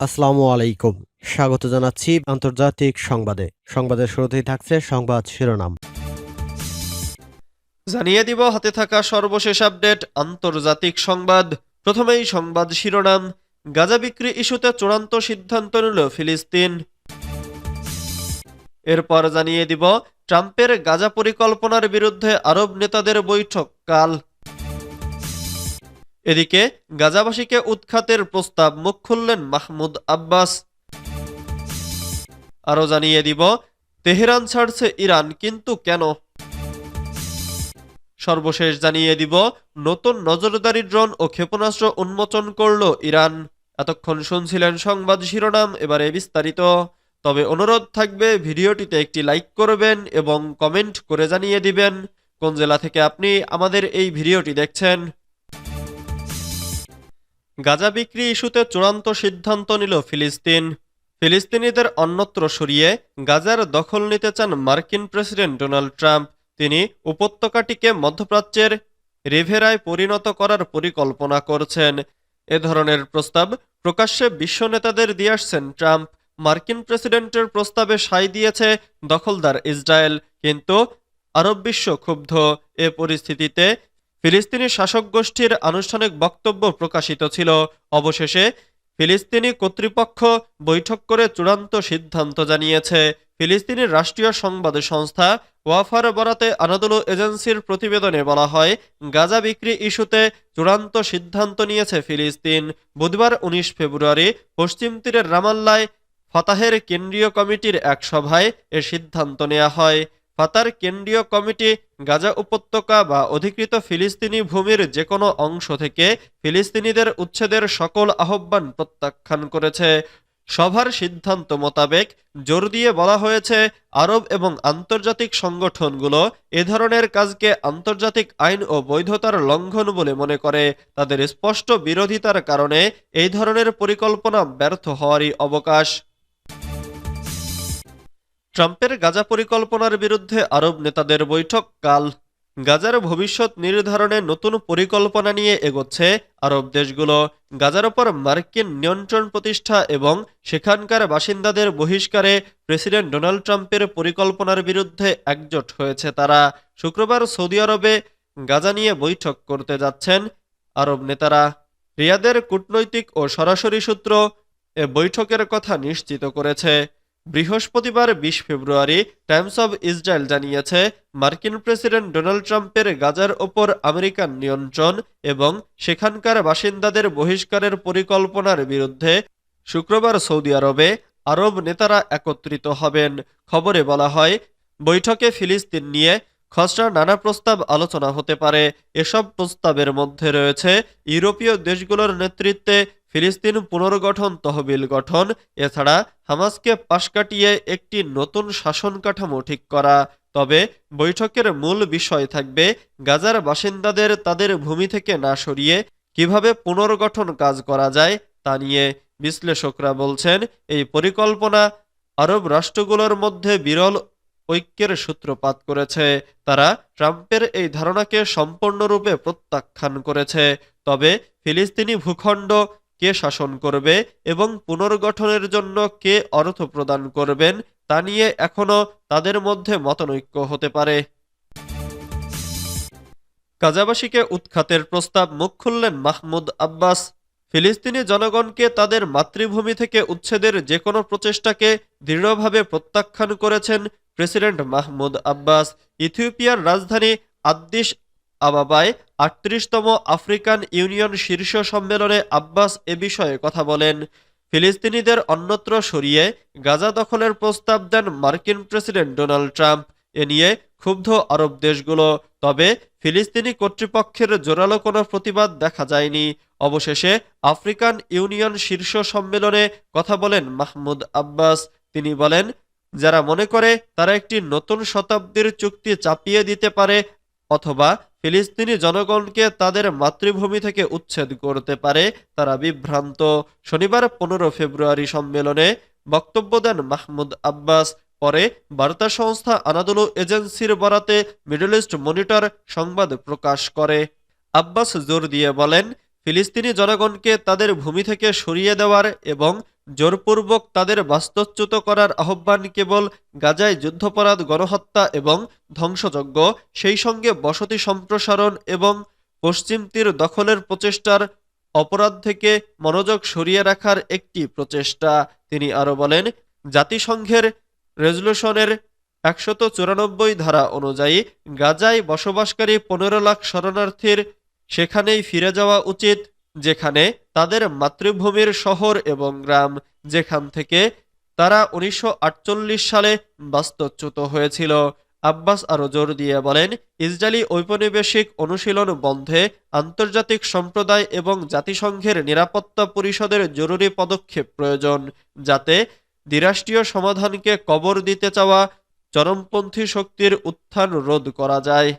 আসসালামু আলাইকুম। স্বাগত জানাচ্ছি আন্তর্জাতিক সংবাদে। সংবাদের শুরুতেই থাকছে সংবাদ শিরোনাম। জানিয়ে দিব, হাতে থাকা সর্বশেষ আপডেট, আন্তর্জাতিক সংবাদ। প্রথমেই সংবাদ শিরোনাম, গাজা বিক্রি ইস্যুতে চূড়ান্ত সিদ্ধান্ত নিল ফিলিস্তিন। এরপর জানিয়ে দিব, ট্রাম্পের গাজা পরিকল্পনার বিরুদ্ধে আরব নেতাদের বৈঠক কাল। এদিকে গাজাবাসীকে উৎখাতের প্রস্তাব মুখ খুললেন মাহমুদ আব্বাস। আরও জানিয়ে দিব, তেহরান ছাড়ছে ইরান, কিন্তু কেন? সর্বশেষ জানিয়ে দিব, নতুন নজরদারি ড্রোন ও ক্ষেপণাস্ত্র উন্মোচন করল ইরান। এতক্ষণ শুনছিলেন সংবাদ শিরোনাম, এবারে বিস্তারিত। তবে অনুরোধ থাকবে, ভিডিওটিতে একটি লাইক করবেন এবং কমেন্ট করে জানিয়ে দিবেন। কোন জেলা থেকে আপনি আমাদের এই ভিডিওটি দেখছেন? গাজা বিক্রি ইস্যুতে চূড়ান্ত সিদ্ধান্ত নিল ফিলিস্তিন। ফিলিস্তিনিদের অন্যত্র সরিয়ে গাজার দখল নিতে চান মার্কিন প্রেসিডেন্ট ডোনাল্ড ট্রাম্প। তিনি উপত্যকাটিকে মধ্যপ্রাচ্যের রিভেরায় পরিণত করার পরিকল্পনা করছেন। এ ধরনের প্রস্তাব প্রকাশ্যে বিশ্ব নেতাদের দিয়ে আসছেন ট্রাম্প। মার্কিন প্রেসিডেন্টের প্রস্তাবে সাই দিয়েছে দখলদার ইসরায়েল, কিন্তু আরব বিশ্ব ক্ষুব্ধ। এ পরিস্থিতিতে ফিলিস্তিনি শাসক গোষ্ঠীর আনুষ্ঠানিক বক্তব্য প্রকাশিত ছিল। অবশেষে ফিলিস্তিনি কর্তৃপক্ষ বৈঠক করে চূড়ান্ত সিদ্ধান্ত জানিয়েছে। ফিলিস্তিনের রাষ্ট্রীয় সংবাদ সংস্থা ওয়াফার বরাতে আনাদুলু এজেন্সির প্রতিবেদনে বলা হয়, গাজা বিক্রি ইস্যুতে চূড়ান্ত সিদ্ধান্ত নিয়েছে ফিলিস্তিন। বুধবার উনিশ ফেব্রুয়ারি পশ্চিম তীরের রামাল্লায় ফতাহের কেন্দ্রীয় কমিটির এক সভায় এ সিদ্ধান্ত নেওয়া হয়। ফাতার কেন্দ্রীয় কমিটি গাজা উপত্যকা বা অধিকৃত ফিলিস্তিনি ভূমির যে কোনো অংশ থেকে ফিলিস্তিনিদের উচ্ছেদের সকল আহ্বান প্রত্যাখ্যান করেছে। সভার সিদ্ধান্ত মোতাবেক জোর দিয়ে বলা হয়েছে, আরব এবং আন্তর্জাতিক সংগঠনগুলো এ ধরনের কাজকে আন্তর্জাতিক আইন ও বৈধতার লঙ্ঘন বলে মনে করে। তাদের স্পষ্ট বিরোধিতার কারণে এই ধরনের পরিকল্পনা ব্যর্থ হওয়ারই অবকাশ। ট্রাম্পের গাজা পরিকল্পনার বিরুদ্ধে আরব নেতাদের বৈঠক। কাল গাজার ভবিষ্যৎ নির্ধারণে নতুন পরিকল্পনা নিয়ে এগোচ্ছে আরব দেশগুলো। গাজার ওপর মার্কিন নিয়ন্ত্রণ প্রতিষ্ঠা এবং সেখানকার বাসিন্দাদের বহিষ্কারে প্রেসিডেন্ট ডোনাল্ড ট্রাম্পের পরিকল্পনার বিরুদ্ধে একজোট হয়েছে তারা। শুক্রবার সৌদি আরবে গাজা নিয়ে বৈঠক করতে যাচ্ছেন আরব নেতারা। রিয়াদের কূটনৈতিক ও সরাসরি সূত্র এ বৈঠকের কথা নিশ্চিত করেছে। বৃহস্পতিবার বিশ ফেব্রুয়ারি টাইমস অব ইসরায়েল জানিয়েছে, মার্কিন প্রেসিডেন্ট ডোনাল্ড ট্রাম্পের গাজার ওপর আমেরিকান নিয়ন্ত্রণ এবং সেখানকার বাসিন্দাদের বহিষ্কারের পরিকল্পনার বিরুদ্ধে শুক্রবার সৌদি আরবে আরব নেতারা একত্রিত হবেন। খবরে বলা হয়, বৈঠকে ফিলিস্তিন নিয়ে খসড়া নানা প্রস্তাব আলোচনা হতে পারে। এসব প্রস্তাবের মধ্যে রয়েছে, ইউরোপীয় দেশগুলোর নেতৃত্বে ফিলিস্তিন পুনর্গঠন তহবিল গঠন, এছাড়া হামাসকে পাশ কাটিয়ে একটি নতুন শাসন কাঠামো ঠিক করা। তবে বৈঠকের মূল বিষয় থাকবে গাজার বাসিন্দাদের তাদের ভূমি থেকে না সরিয়ে কীভাবে পুনর্গঠন কাজ করা যায় তা নিয়ে বিশ্লেষকরা বলছেন, এই পরিকল্পনা আরব রাষ্ট্রগুলোর মধ্যে বিরল ঐক্যের সূত্রপাত করেছে। তারা ট্রাম্পের এই ধারণাকে সম্পূর্ণরূপে প্রত্যাখ্যান করেছে। তবে ফিলিস্তিনি ভূখণ্ড কে শাসন করবে এবং পুনর্গঠনের জন্য কে অর্থ প্রদান করবেন তা নিয়ে এখনও তাদের মধ্যে মতনৈক্য হতে পারে। গাজাবাসীকে উৎখাতের প্রস্তাব মুখ খুললেন মাহমুদ আব্বাস। ফিলিস্তিনি জনগণকে তাদের মাতৃভূমি থেকে উচ্ছেদের যে কোনো প্রচেষ্টাকে দৃঢ়ভাবে প্রত্যাখ্যান করেছেন প্রেসিডেন্ট মাহমুদ আব্বাস। ইথিওপিয়ার রাজধানী আদ্দিস আবাবায় আটত্রিশতম আফ্রিকান ইউনিয়ন শীর্ষ সম্মেলনে আব্বাস এ বিষয়ে কথা বলেন। ফিলিস্তিনিদের অন্যত্র সরিয়ে গাজা দখলের প্রস্তাব দেন মার্কিন প্রেসিডেন্ট ডোনাল্ড ট্রাম্প। এ নিয়ে ক্ষুব্ধ আরব দেশগুলো, তবে ফিলিস্তিনি কর্তৃপক্ষের জোরালো কোনো প্রতিবাদ দেখা যায়নি। অবশেষে আফ্রিকান ইউনিয়ন শীর্ষ সম্মেলনে কথা বলেন মাহমুদ আব্বাস। তিনি বলেন, যারা মনে করে তারা একটি নতুন শতাব্দীর চুক্তি চাপিয়ে দিতে পারে অথবা ফিলিস্তিনি জনগণকে তাদের মাতৃভূমি থেকে উচ্ছেদ করতে পারে তারা বিভ্রান্ত। শনিবার পনেরো ফেব্রুয়ারি সম্মেলনে বক্তব্য দেন মাহমুদ আব্বাস। পরে বার্তা সংস্থা আনাদুলু এজেন্সির বরাতে মিডল ইস্ট মনিটর সংবাদ প্রকাশ করে। আব্বাস জোর দিয়ে বলেন, ফিলিস্তিনি জনগণকে তাদের ভূমি থেকে সরিয়ে দেওয়ার এবং জোরপূর্বক তাদের বাস্তুচ্যুত করার আহ্বান কেবল গাজায় যুদ্ধপরাধ, গণহত্যা এবং ধ্বংসযজ্ঞ, সেই সঙ্গে বসতি সম্প্রসারণ এবং পশ্চিম তীর দখলের প্রচেষ্টার অপরাধ থেকে মনোযোগ সরিয়ে রাখার একটি প্রচেষ্টা। তিনি আরও বলেন, জাতিসংঘের রেজলিউশনের একশত চুরানব্বই ধারা অনুযায়ী গাজায় বসবাসকারী পনেরো লাখ শরণার্থীর সেখানেই ফিরে যাওয়া উচিত। যেখানে তাদের মাতৃভূমির শহর এবং গ্রাম যেখান থেকে তারা উনিশশো আটচল্লিশ সালে বাস্তুচ্যুত হয়েছিল। আব্বাস আরও জোর দিয়ে বলেন, ইসরায়েলি ঔপনিবেশিক অনুশীলন বন্ধে আন্তর্জাতিক সম্প্রদায় এবং জাতিসংঘের নিরাপত্তা পরিষদের জরুরি পদক্ষেপ প্রয়োজন, যাতে দ্বিরাষ্ট্রীয় সমাধানকে কবর দিতে চাওয়া চরমপন্থী শক্তির উত্থান রোধ করা যায়।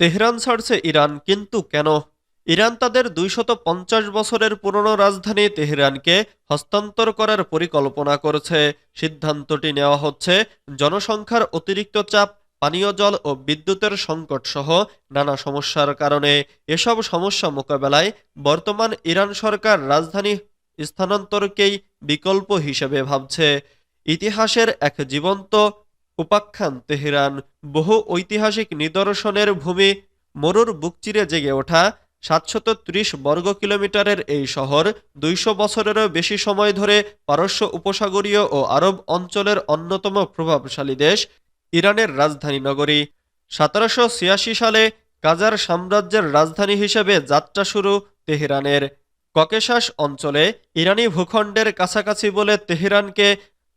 তেহরান ছাড়ছে ইরান, কিন্তু কেন? ইরান তাদের দুইশত বছরের পুরনো রাজধানী তেহরানকে হস্তান্তর করার পরিকল্পনা করেছে। সিদ্ধান্তটি নেওয়া হচ্ছে জনসংখ্যার অতিরিক্ত চাপ, পানীয় জল ও বিদ্যুতের সংকট সহ নানা সমস্যার কারণে। এসব সমস্যা মোকাবেলায় বর্তমান ইরান সরকার রাজধানী স্থানান্তরকেই বিকল্প হিসেবে ভাবছে। ইতিহাসের এক জীবন্ত উপাখ্যান তেহরান বহু ঐতিহাসিক নিদর্শনের ভূমি মরুর বুক চিরে জেগে ওঠা সাতশত ত্রিশ বর্গ কিলোমিটারের এই শহর দুইশো বছরেরও বেশি সময় ধরে পারস্য উপসাগরীয় ও আরব অঞ্চলের অন্যতম প্রভাবশালী দেশ ইরানের রাজধানী নগরী। সতেরোশো ছিয়াশি সালে কাজার সাম্রাজ্যের রাজধানী হিসেবে যাত্রা শুরু তেহরানের। ককেশাস অঞ্চলে ইরানি ভূখণ্ডের কাছাকাছি বলে তেহরানকে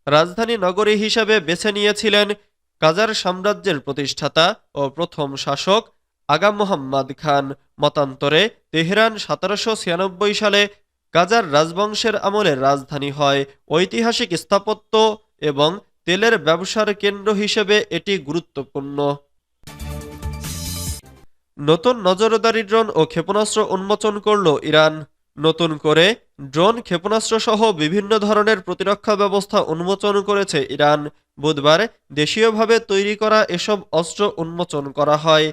রাজধানী নগরী হিসেবে বেছে নিয়েছিলেন কাজার সাম্রাজ্যের প্রতিষ্ঠাতা ও প্রথম শাসক আগা মোহাম্মদ খান। মতান্তরে তেহরান সতেরোশো ছিয়ানব্বই সালে কাজার রাজবংশের আমলে রাজধানী হয়। ঐতিহাসিক স্থাপত্য এবং তেলের ব্যবসার কেন্দ্র হিসেবে এটি গুরুত্বপূর্ণ। নতুন নজরদারি ড্রোন ও ক্ষেপণাস্ত্র উন্মোচন করল ইরান। নতুন করে ড্রোন ক্ষেপণাস্ত্র সহ বিভিন্ন ধরনের প্রতিরক্ষা ব্যবস্থা উন্মোচন করেছে ইরান। বুধবার দেশীয়ভাবে তৈরি করা এসব অস্ত্র উন্মোচন করা হয়।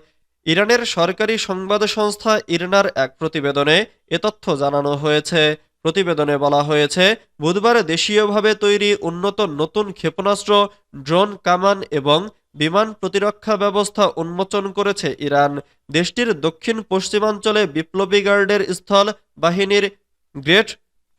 ইরানের সরকারি সংবাদ সংস্থা ইরনার এক প্রতিবেদনে এ তথ্য জানানো হয়েছে। প্রতিবেদনে বলা হয়েছে, বুধবার দেশীয়ভাবে তৈরি উন্নত নতুন ক্ষেপণাস্ত্র, ড্রোন, কামান এবং বিমান প্রতিরক্ষা ব্যবস্থা উন্মোচন করেছে ইরান। দেশটির দক্ষিণ পশ্চিমাঞ্চলে বিপ্লবী গার্ডের স্থল বাহিনীর গ্রেট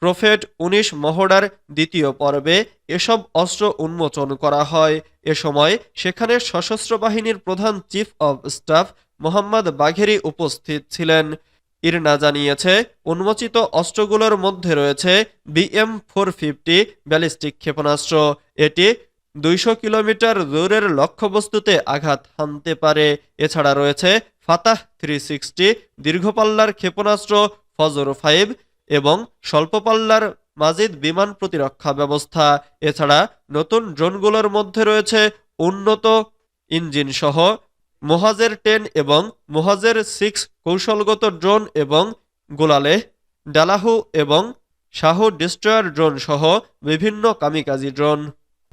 প্রফেট উনিশ মহড়ার দ্বিতীয় পর্বে এসব অস্ত্র উন্মোচন করা হয়। এ সময় সেখানে সশস্ত্র বাহিনীর প্রধান chief of staff Mohammad Bagheri উপস্থিত ছিলেন। ইরনা জানিয়েছে, উন্মোচিত অস্ত্রগুলোর মধ্যে রয়েছে বিএম ফোর ফিফটি ব্যালিস্টিক ক্ষেপণাস্ত্র। এটি দুইশো কিলোমিটার দূরের লক্ষ্যবস্তুতে আঘাত হানতে পারে। এছাড়া রয়েছে ফাতাহ থ্রি সিক্সটি, দীর্ঘপাল্লার ক্ষেপণাস্ত্র ফজর ফাইভ এবং স্বল্পপাল্লার মাজিদ বিমান প্রতিরক্ষা ব্যবস্থা। এছাড়া নতুন ড্রোনগুলোর মধ্যে রয়েছে উন্নত ইঞ্জিন সহ মোহাজের টেন এবং মোহাজের সিক্স কৌশলগত ড্রোন এবং গোলালে, ডালাহু এবং শাহ ডিস্ট্রয়ার ড্রোন সহ বিভিন্ন কামিকাজি ড্রোন।